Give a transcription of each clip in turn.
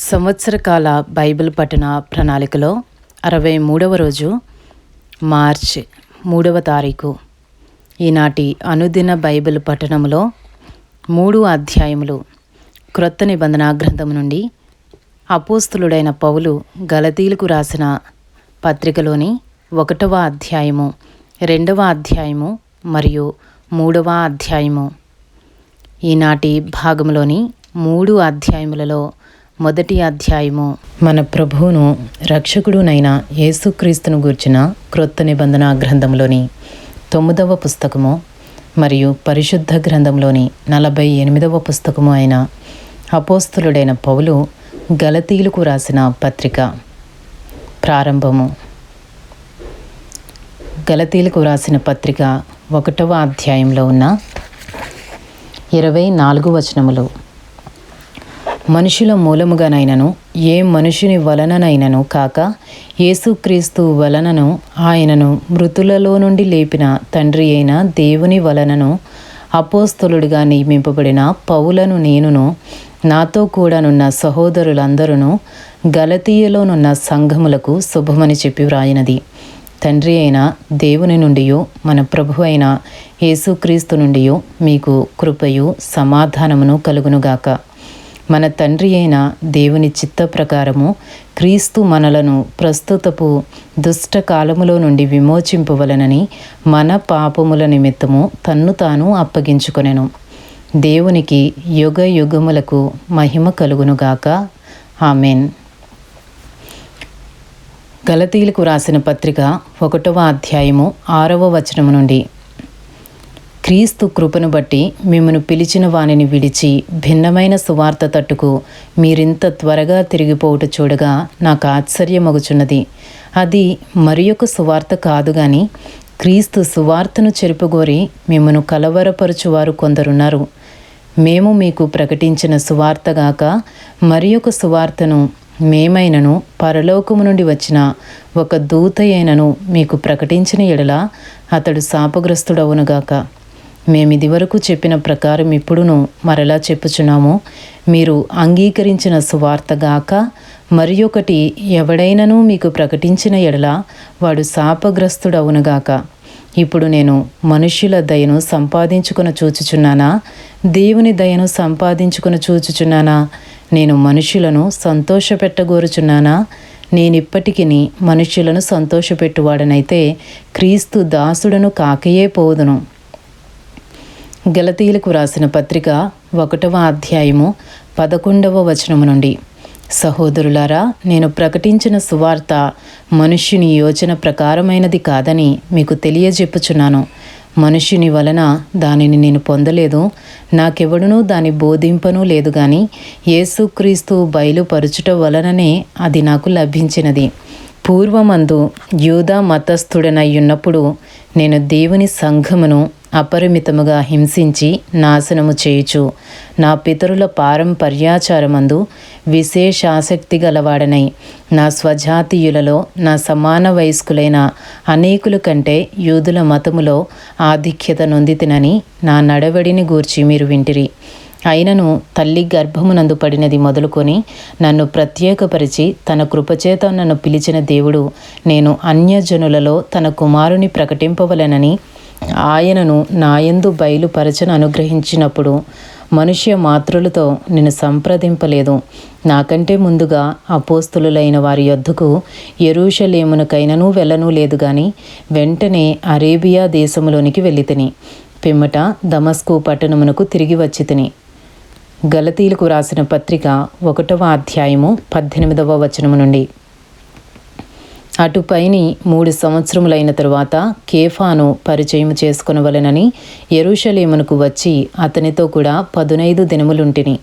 సంవత్సరకాల Bible పఠన ప్రణాళికలో అరవై మూడవ రోజు మార్చ్ మూడవ తారీఖు. ఈనాటి అనుదిన బైబిల్ పఠనంలో మూడు అధ్యాయములు. క్రొత్త నిబంధన గ్రంథం నుండి అపోస్తులుడైన పౌలు గలతీలకు రాసిన పత్రికలోని ఒకటవ అధ్యాయము రెండవ అధ్యాయము మరియు మూడవ అధ్యాయము. ఈనాటి భాగంలోని మూడు అధ్యాయములలో మొదటి అధ్యాయము. మన ప్రభువును రక్షకుడునైన యేసుక్రీస్తును గూర్చిన క్రొత్త నిబంధన గ్రంథంలోని తొమ్మిదవ పుస్తకము మరియు పరిశుద్ధ గ్రంథంలోని నలభై ఎనిమిదవ పుస్తకము అయిన అపోస్తులుడైన పౌలు గలతీలకు రాసిన పత్రిక. ప్రారంభము. గలతీలకు రాసిన పత్రిక ఒకటవ అధ్యాయంలో ఉన్న ఇరవై నాలుగు వచనములు. మనుషుల మూలముగానైనను ఏ మనుషుని వలననైనను కాక యేసుక్రీస్తు వలనను ఆయనను మృతులలో నుండి లేపిన తండ్రి అయిన దేవుని వలనను అపోస్తలుడిగా నియమింపబడిన పౌలను నేనును నాతో కూడానున్న సహోదరులందరూ గలతీయలోనున్న సంఘములకు శుభమని చెప్పి వ్రాయినది. తండ్రి అయిన దేవుని నుండియో మన ప్రభు అయిన యేసుక్రీస్తు నుండియో మీకు కృపయు సమాధానమును కలుగునుగాక. మన తండ్రి అయిన దేవుని చిత్త ప్రకారము క్రీస్తు మనలను ప్రస్తుతపు దుష్ట కాలములో నుండి విమోచింపవలనని మన పాపముల నిమిత్తము తన్ను తాను అప్పగించుకొనెను. దేవునికి యుగ యుగములకు మహిమ కలుగునుగాక. ఆమెన్. గలతీలకు రాసిన పత్రిక ఒకటవ అధ్యాయము ఆరవ వచనము నుండి క్రీస్తు కృపను బట్టి మిమ్మను పిలిచిన వానిని విడిచి భిన్నమైన సువార్త తట్టుకు మీరింత త్వరగా తిరిగిపోవుట చూడగా నాకు ఆశ్చర్యమగుచున్నది. అది మరి ఒక సువార్త కాదు గాని క్రీస్తు సువార్తను చెరుపుగోరి మిమ్మను కలవరపరుచువారు కొందరున్నారు. మేము మీకు ప్రకటించిన సువార్తగాక మరి ఒక సువార్తను మేమైనను పరలోకము నుండి వచ్చిన ఒక దూత మీకు ప్రకటించిన ఎడల అతడు శాపగ్రస్తుడవునుగాక మేము ఇదివరకు చెప్పిన ప్రకారం ఇప్పుడును మరలా చెప్పుచున్నాము. మీరు అంగీకరించిన సువార్తగాక మరి ఒకటి ఎవడైనను మీకు ప్రకటించిన ఎడల వాడు శాపగ్రస్తుడవునుగాక ఇప్పుడు నేను మనుష్యుల దయను సంపాదించుకుని చూచుచున్నానా? దేవుని దయను సంపాదించుకుని చూచుచున్నానా? నేను మనుషులను సంతోషపెట్టగోరుచున్నానా? నేనిప్పటికీ మనుష్యులను సంతోషపెట్టువాడనైతే క్రీస్తు దాసుడను కాకయే పోదును. గలతీలకు రాసిన పత్రిక ఒకటవ అధ్యాయము పదకొండవ వచనము నుండి. సహోదరులారా నేను ప్రకటించిన సువార్త మనుష్యుని యోచన ప్రకారమైనది కాదని మీకు తెలియజెప్పుచున్నాను. మనుష్యుని వలన దానిని నేను పొందలేదు నాకెవడునూ దాని బోధింపనూ లేదు కానీ యేసుక్రీస్తు బయలుపరుచుట వలననే అది నాకు లభించినది. పూర్వమందు యూదా మతస్థుడనయ్యున్నప్పుడు నేను దేవుని సంఘమును అపరిమితముగా హింసించి నాశనము చేయుచు. నా పితరుల పారంపర్యాచారమందు విశేషాసక్తి గలవాడనై. నా స్వజాతీయులలో నా సమాన వయస్కులైన అనేకుల కంటే యూదుల మతములో ఆధిక్యత నొందితినని నా నడవడిని గూర్చి మీరు వింటిరి. అయినను తల్లి గర్భమునందు పడినది మొదలుకొని నన్ను ప్రత్యేకపరిచి తన కృపచేత నన్ను పిలిచిన దేవుడు నేను అన్యజనులలో తన కుమారుని ప్రకటింపవలెనని ఆయనను నాయందు బయలుపరచను అనుగ్రహించినప్పుడు మనుష్య మాతృలతో నేను సంప్రదింపలేదు. నాకంటే ముందుగా అపోస్తులైన వారి యొద్దకు ఎరూషలేమునకైనను వెళ్ళను లేదు గాని వెంటనే అరేబియా దేశములోనికి వెళ్ళితిని పిమ్మట దమస్కు పట్టణమునకు తిరిగి వచ్చి తిని. గలతీలకు రాసిన పత్రిక ఒకటవ అధ్యాయము పద్దెనిమిదవ వచనము నుండి. అటుపైని మూడు సంవత్సరములైన తరువాత కేఫాను పరిచయం చేసుకునవలెనని ఎరుషలేమునకు వచ్చి అతనితో కూడా పదునైదు దినములుంటిని.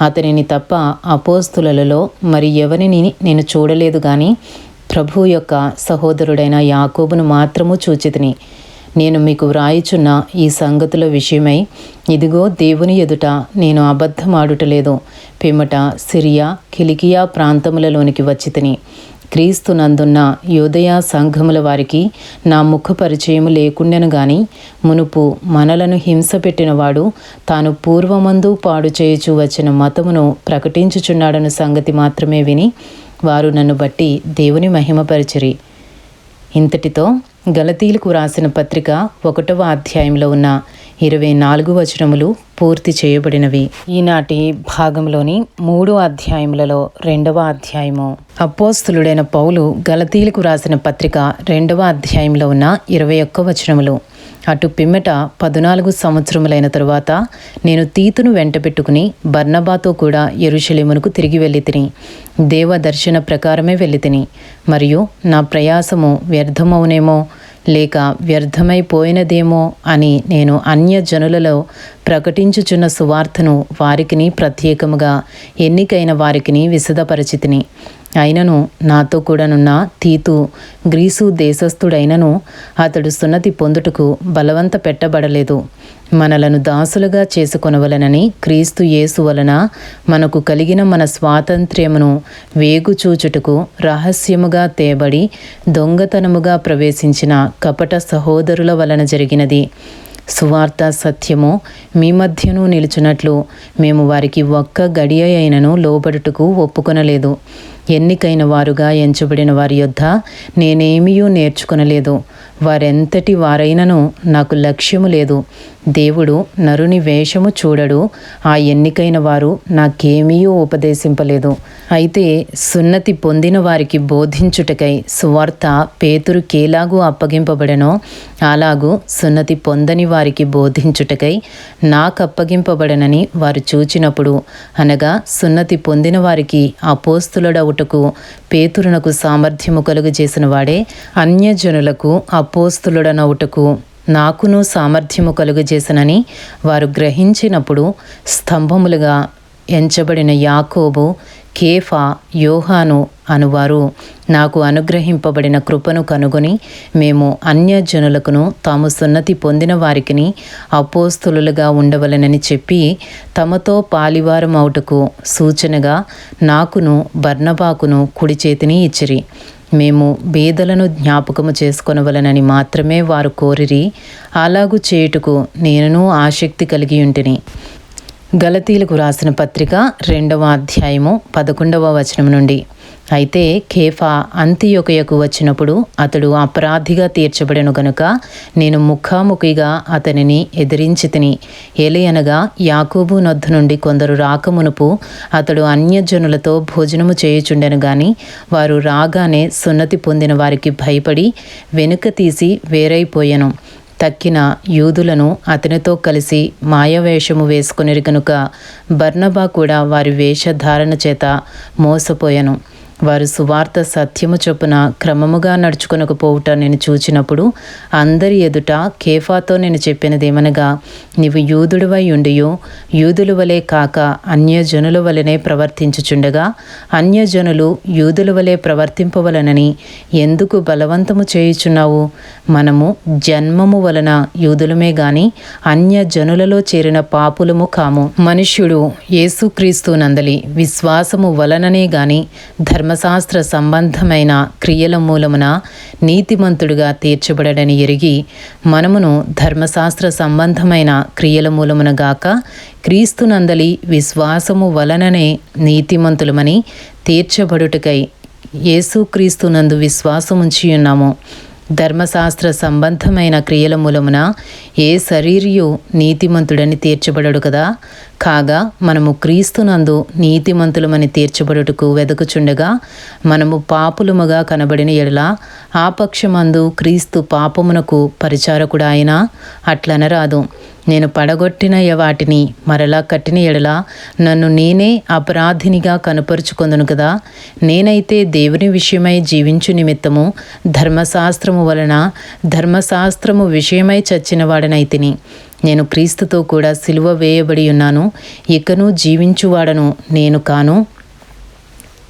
అతనిని తప్ప అపోస్తులలో మరి ఎవరిని నేను చూడలేదు కానీ ప్రభు యొక్క సహోదరుడైన యాకోబును మాత్రము చూచితిని. నేను మీకు వ్రాయిచున్న ఈ సంగతుల విషయమై ఇదిగో దేవుని ఎదుట నేను అబద్ధమాడుటలేదు. పిమ్మట సిరియా కిలికియా ప్రాంతములలోనికి వచ్చి తిని క్రీస్తునందున్న యోదయ సంఘముల వారికి నా ముఖ పరిచయము లేకుండెను గాని మునుపు మనలను హింస పెట్టినవాడు తాను పూర్వమందు పాడు చేయుచు వచ్చిన మతమును ప్రకటించుచున్నాడన్న సంగతి మాత్రమే విని వారు నన్ను బట్టి దేవుని మహిమపరిచిరి ఇంతటితో గలతీలకు రాసిన పత్రిక ఒకటవ అధ్యాయంలో ఉన్న ఇరవై నాలుగు వచనములు పూర్తి చేయబడినవి. ఈనాటి భాగంలోని మూడు అధ్యాయములలో రెండవ అధ్యాయము. అపోస్తులుడైన పౌలు గలతీలకు రాసిన పత్రిక రెండవ అధ్యాయంలో ఉన్న ఇరవై ఒక్క వచనములు. అటు పిమ్మట పద్నాలుగు సంవత్సరములైన తరువాత నేను తీతును వెంటబెట్టుకుని బర్నబాతో కూడా ఎరుషలేమునకు తిరిగి వెళ్ళి తిని దేవ దర్శన ప్రకారమే వెళ్ళి తిని మరియు నా ప్రయాసము వ్యర్థమవునేమో? లేక వ్యర్థమైపోయినదేమో అని నేను అన్య జనులలో ప్రకటించుచున్న సువార్తను వారికిని ప్రత్యేకముగా ఎన్నికైన వారికిని విశదపరిచితిని. అయినను నాతో కూడానున్న తీతు గ్రీసు దేశస్థుడైనను అతడు సున్నతి పొందుటకు బలవంత పెట్టబడలేదు. మనలను దాసులుగా చేసుకొనవలనని క్రీస్తు యేసు వలన మనకు కలిగిన మన స్వాతంత్ర్యమును వేగుచూచుటకు రహస్యముగా తేబడి దొంగతనముగా ప్రవేశించిన కపట సహోదరుల వలన జరిగినది. సువార్త సత్యము మీ మధ్యను నిలుచున్నట్లు మేము వారికి ఒక్క గడియ అయినను లోబడుటకు ఒప్పుకొనలేదు. ఎన్నికైన వారుగా ఎంచబడిన వారి యొద్ద నేనేమీ నేర్చుకునలేదు. వారెంతటి వారైనను నాకు లక్ష్యము లేదు. దేవుడు నరుని వేషము చూడడు. ఆ ఎన్నికైన వారు నాకేమీ ఉపదేశింపలేదు. అయితే సున్నతి పొందిన వారికి బోధించుటకై సువార్త పేతురు కేలాగు అప్పగింపబడెనో అలాగూ సున్నతి పొందని వారికి బోధించుటకై నాకు అప్పగింపబడనని వారు చూచినప్పుడు అనగా సున్నతి పొందిన వారికి అపోస్తులడవుటకు పేతురునకు సామర్థ్యము కలుగు చేసిన వాడే అన్యజనులకు అపోస్తులుడనవుటకు నాకును సామర్థ్యము కలుగజేసనని వారు గ్రహించినప్పుడు స్తంభములుగా ఎంచబడిన యాకోబు కేఫా యోహాను అనువారు. నాకు అనుగ్రహింపబడిన కృపను కనుగొని మేము అన్యజనులకును తాము సున్నతి పొందిన వారికిని అపోస్తులుగా ఉండవలనని చెప్పి తమతో పాలివారం అవుటకు సూచనగా నాకును బర్ణబాకును కుడి చేతిని ఇచ్చిరి. మేము బీదలను జ్ఞాపకము చేసుకొనవలనని మాత్రమే వారు కోరిరి. అలాగు చేయుటకు నేను ఆసక్తి కలిగి ఉంటిని. గలతీలకు రాసిన పత్రిక రెండవ అధ్యాయము పదకొండవ వచనం నుండి. అయితే కేఫా అంత్యొకయకు వచ్చినప్పుడు అతడు అపరాధిగా తీర్చబడెను గనుక నేను ముఖాముఖిగా అతనిని ఎదిరించి తిని ఏలయనగా యాకూబు నొద్దు నుండి కొందరు రాకమునుపు అతడు అన్యజనులతో భోజనము చేయుచుండెను గాని వారు రాగానే సున్నతి పొందిన వారికి భయపడి వెనుక తీసి వేరైపోయాను. తక్కిన యూదులను అతనితో కలిసి మాయవేషము వేసుకుని గనుక బర్నబా కూడా వారి వేషధారణ చేత మోసపోయాను. వారు సువార్త సత్యము చొప్పున క్రమముగా నడుచుకొనకపోవుట నేను చూచినప్పుడు అందరి ఎదుట కేఫాతో నేను చెప్పినదేమనగా నీవు యూదుడివై ఉండియో యూదుల వలె కాక అన్యజనుల వలనే ప్రవర్తించుచుండగా అన్యజనులు యూదుల వలె ప్రవర్తింపవలనని ఎందుకు బలవంతము చేయుచున్నావు? మనము జన్మము వలన యూదులమే గాని అన్యజనులలో చేరిన పాపులము కాము. మనుష్యుడు యేసుక్రీస్తు నందలి విశ్వాసము వలననే గాని ధర్మ ధర్మశాస్త్ర సంబంధమైన క్రియల మూలమున నీతిమంతుడుగా తీర్చబడడని ఎరిగి మనమును ధర్మశాస్త్ర సంబంధమైన క్రియల మూలమున గాక క్రీస్తునందలి విశ్వాసము వలననే నీతిమంతులమని తీర్చబడుటకై యేసుక్రీస్తునందు విశ్వాసముంచి ఉన్నాము ధర్మశాస్త్ర సంబంధమైన క్రియల మూలమున ఏ శరీరియు నీతిమంతుడని తీర్చబడడు కదా? కాగా మనము క్రీస్తునందు నీతిమంతులమని తీర్చబడుటకు వెదకుచుండగా మనము పాపులముగా కనబడిన ఎడల ఆ పక్షమందు క్రీస్తు పాపమునకు పరిచారకుడు ఆయన అట్లనరాదు నేను పడగొట్టిన వాటిని మరలా కట్టిన ఎడల నన్ను నేనే అపరాధినిగా కనపరుచుకొందును కదా. నేనైతే దేవుని విషయమై జీవించు నిమిత్తము ధర్మశాస్త్రము వలన ధర్మశాస్త్రము విషయమై చచ్చిన వాడనైతిని నేను క్రీస్తుతో కూడా సిలువ వేయబడి ఉన్నాను. ఇకను జీవించువాడను నేను కాను.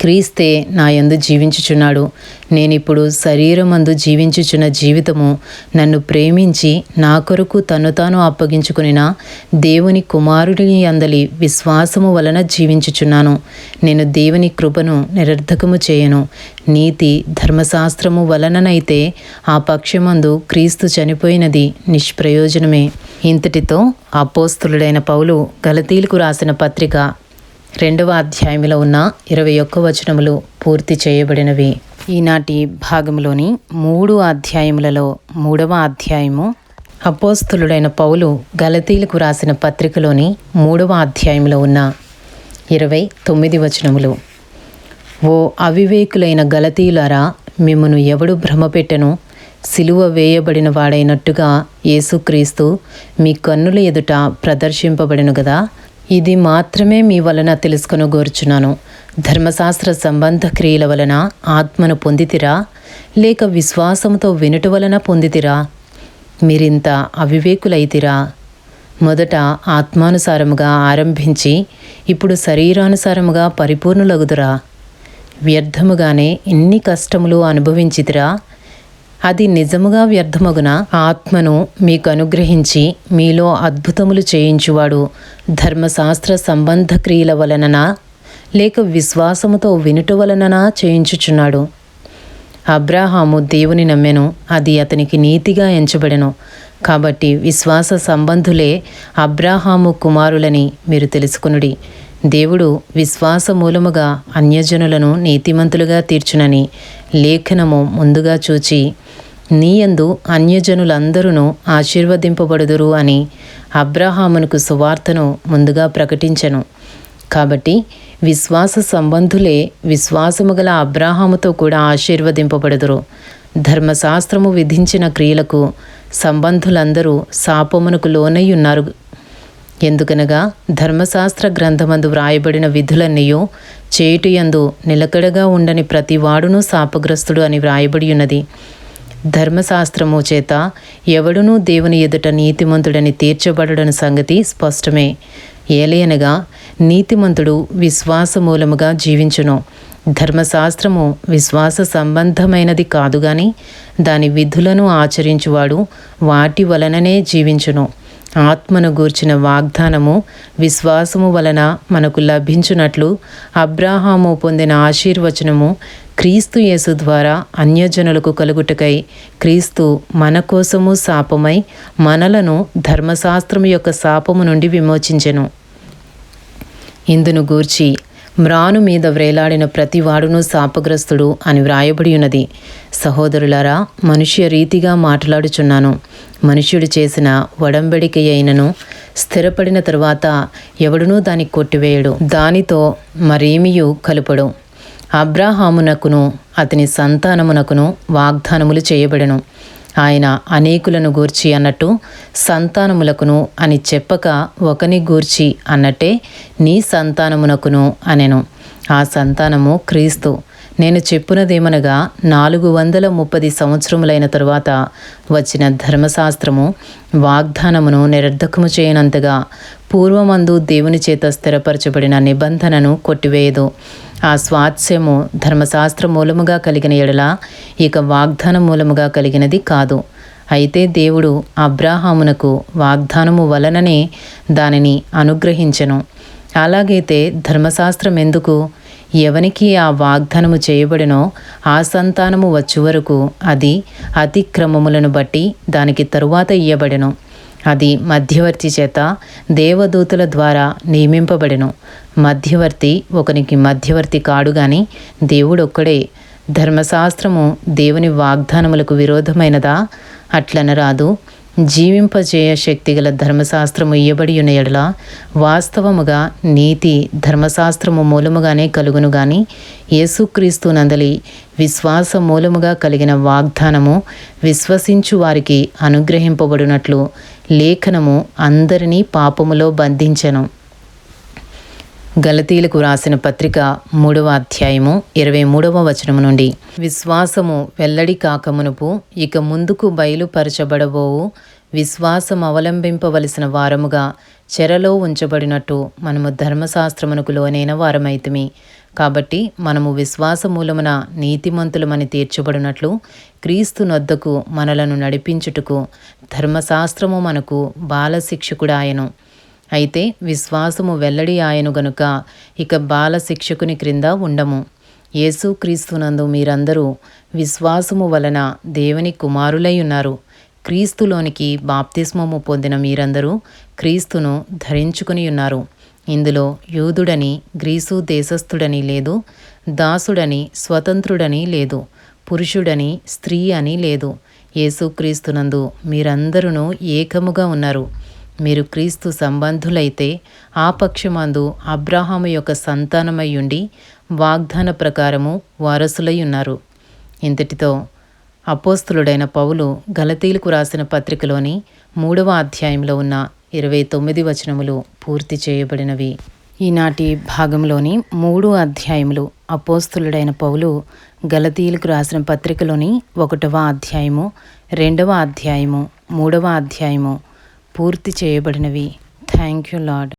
క్రీస్తే నా యందు జీవించుచున్నాడు. నేనిప్పుడు శరీరమందు జీవించుచున్న జీవితము నన్ను ప్రేమించి నా కొరకు తను తాను అప్పగించుకునిన దేవుని కుమారుడి అందలి విశ్వాసము వలన జీవించుచున్నాను. నేను దేవుని కృపను నిరర్ధకము చేయను. నీతి ధర్మశాస్త్రము వలననైతే ఆ పక్షమందు క్రీస్తు చనిపోయినది నిష్ప్రయోజనమే. ఇంతటితో అపోస్తులుడైన పౌలు గలతీలకు రాసిన పత్రిక రెండవ అధ్యాయంలో ఉన్న ఇరవై ఒక్క వచనములు పూర్తి చేయబడినవి. ఈనాటి భాగంలోని మూడు అధ్యాయములలో మూడవ అధ్యాయము అపోస్తులుడైన పౌలు గలతీలకు రాసిన పత్రికలోని మూడవ అధ్యాయంలో ఉన్న ఇరవై తొమ్మిది వచనములు. ఓ అవివేకులైన గలతీలరా మిమ్మను ఎవడు భ్రమపెట్టెను? సిలువ వేయబడిన వాడైనట్టుగా యేసుక్రీస్తు మీ కన్నుల ఎదుట ప్రదర్శింపబడిను కదా ఇది మాత్రమే మీ వలన తెలుసుకొని గోర్చున్నాను ధర్మశాస్త్ర సంబంధ క్రియల వలన ఆత్మను పొందితిరా? లేక విశ్వాసంతో వినుట వలన పొందితిరా? మీరింత అవివేకులైతిరా? మొదట ఆత్మానుసారముగా ఆరంభించి ఇప్పుడు శరీరానుసారముగా పరిపూర్ణులగుదురా? వ్యర్థముగానే ఎన్ని కష్టములు అనుభవించితిరా? అది నిజముగా వ్యర్థమగున ఆత్మను మీకు అనుగ్రహించి మీలో అద్భుతములు చేయించువాడు ధర్మశాస్త్ర సంబంధ క్రియల వలననా లేక విశ్వాసముతో వినుట వలననా చేయించుచున్నాడు. అబ్రాహాము దేవుని నమ్మెను అది అతనికి నీతిగా ఎంచబడెను. కాబట్టి విశ్వాస సంబంధులే అబ్రాహాము కుమారులని మీరు తెలుసుకునుడి. దేవుడు విశ్వాస మూలముగా అన్యజనులను నీతిమంతులుగా తీర్చునని లేఖనము ముందుగా చూచి నీయందు అన్యజనులందరూ ఆశీర్వదింపబడుదురు అని అబ్రహామునకు సువార్తను ముందుగా ప్రకటించెను. కాబట్టి విశ్వాస సంబంధులే విశ్వాసము గల అబ్రాహాముతో కూడా ఆశీర్వదింపబడుదురు. ధర్మశాస్త్రము విధించిన క్రియలకు సంబంధులందరూ శాపమునకు లోనై ఉన్నారు ఎందుకనగా ధర్మశాస్త్ర గ్రంథమందు వ్రాయబడిన విధులన్నీయు చేయుటియందు నిలకడగా ఉండని ప్రతివాడును శాపగ్రస్తుడు అని వ్రాయబడి ఉన్నది ధర్మశాస్త్రము చేత ఎవడునూ దేవుని ఎదుట నీతిమంతుడని తీర్చబడడని సంగతి స్పష్టమే. ఏలయనగా నీతిమంతుడు విశ్వాస మూలముగా జీవించును. ధర్మశాస్త్రము విశ్వాస సంబంధమైనది కాదు గాని దాని విధులను ఆచరించువాడు వాటి వలననే జీవించును. ఆత్మను గూర్చిన వాగ్దానము విశ్వాసము వలన మనకు లభించునట్లు అబ్రాహాము పొందిన ఆశీర్వచనము క్రీస్తు యేసు ద్వారా అన్యజనులకు కలుగుటకై క్రీస్తు మన కోసము శాపమై మనలను ధర్మశాస్త్రము యొక్క శాపము నుండి విమోచించెను. ఇందును గూర్చి మ్రాను మీద వ్రేలాడిన ప్రతివాడును శాపగ్రస్తుడు అని వ్రాయబడి ఉన్నది సహోదరులారా మనుష్య రీతిగా మాట్లాడుచున్నాను. మనుష్యుడు చేసిన వడంబడిక అయినను స్థిరపడిన తరువాత ఎవడునూ దాన్ని కొట్టివేయడు. దానితో మరేమియు కలుపడు. అబ్రాహామునకును అతని సంతానమునకును వాగ్దానములు చేయబడను. ఆయన అనేకులను గూర్చి అన్నట్టు సంతానములకును అని చెప్పక ఒకని గూర్చి అన్నట్టే నీ సంతానమునకును అనెను. ఆ సంతానము క్రీస్తు. నేను చెప్పునదేమనగా నాలుగు వందల ముప్పది సంవత్సరములైన తరువాత వచ్చిన ధర్మశాస్త్రము వాగ్దానమును నిరర్ధకము చేయనంతగా పూర్వమందు దేవుని చేత స్థిరపరచబడిన నిబంధనను కొట్టివేయదు. ఆ స్వాత్స్యము ధర్మశాస్త్ర మూలముగా కలిగిన ఎడల ఇక వాగ్దాన మూలముగా కలిగినది కాదు. అయితే దేవుడు అబ్రాహామునకు వాగ్దానము వలననే దానిని అనుగ్రహించెను. అలాగైతే ధర్మశాస్త్రం ఎందుకు? ఎవనికి ఆ వాగ్దానము చేయబడినో ఆ సంతానము వచ్చే వరకు అది అతిక్రమములను బట్టి దానికి తరువాత ఇయ్యబడెను. అది మధ్యవర్తి చేత దేవదూతుల ద్వారా నియమింపబడెను. మధ్యవర్తి ఒకనికి మధ్యవర్తి కాడు గాని దేవుడొక్కడే. ధర్మశాస్త్రము దేవుని వాగ్దానములకు విరోధమైనదా? అట్లనరాదు. జీవింపజేయ శక్తిగల ధర్మశాస్త్రము ఇయ్యబడియున ఎడల వాస్తవముగా నీతి ధర్మశాస్త్రము మూలముగానే కలుగును గాని యేసుక్రీస్తు నందలి విశ్వాస మూలముగా కలిగిన వాగ్దానము విశ్వసించు వారికి అనుగ్రహింపబడినట్లు లేఖనము అందరినీ పాపములో బంధించెను. గలతీలకు రాసిన పత్రిక మూడవ అధ్యాయము ఇరవై మూడవ వచనము నుండి. విశ్వాసము వెల్లడి కాకమునుపు ఇక ముందుకు బయలుపరచబడబోవు విశ్వాసం అవలంబింపవలసిన వారముగా చెరలో ఉంచబడినట్టు మనము ధర్మశాస్త్రమునకు లోనైన వారమైతిమి. కాబట్టి మనము విశ్వాస మూలమున నీతిమంతులమని తీర్చబడినట్లు క్రీస్తు నొద్దకు మనలను నడిపించుటకు ధర్మశాస్త్రము మనకు బాలశిక్షకుడాయను. అయితే విశ్వాసము వెల్లడి ఆయను గనుక ఇక బాల శిక్షకుని క్రింద ఉండము. యేసుక్రీస్తునందు మీరందరూ విశ్వాసము వలన దేవుని కుమారులై ఉన్నారు. క్రీస్తులోనికి బాప్తిస్మము పొందిన మీరందరూ క్రీస్తును ధరించుకుని ఉన్నారు. ఇందులో యూదుడని గ్రీసు దేశస్థుడని లేదు దాసుడని స్వతంత్రుడని లేదు పురుషుడని స్త్రీ అని లేదు. యేసుక్రీస్తునందు మీరందరూ ఏకముగా ఉన్నారు. మీరు క్రీస్తు సంబంధులైతే ఆ పక్షమందు అబ్రాహాము యొక్క సంతానమై ఉండి వాగ్దాన ప్రకారము వారసులై ఉన్నారు. ఇంతటితో అపోస్తులుడైన పౌలు గలతీలకు రాసిన పత్రికలోని మూడవ అధ్యాయంలో ఉన్న ఇరవై తొమ్మిది వచనములు పూర్తి చేయబడినవి. ఈనాటి భాగంలోని మూడు అధ్యాయములు అపోస్తులుడైన పౌలు గలతీలకు రాసిన పత్రికలోని ఒకటవ అధ్యాయము రెండవ అధ్యాయము మూడవ అధ్యాయము పూర్తి చేయబడినవి. Thank you lord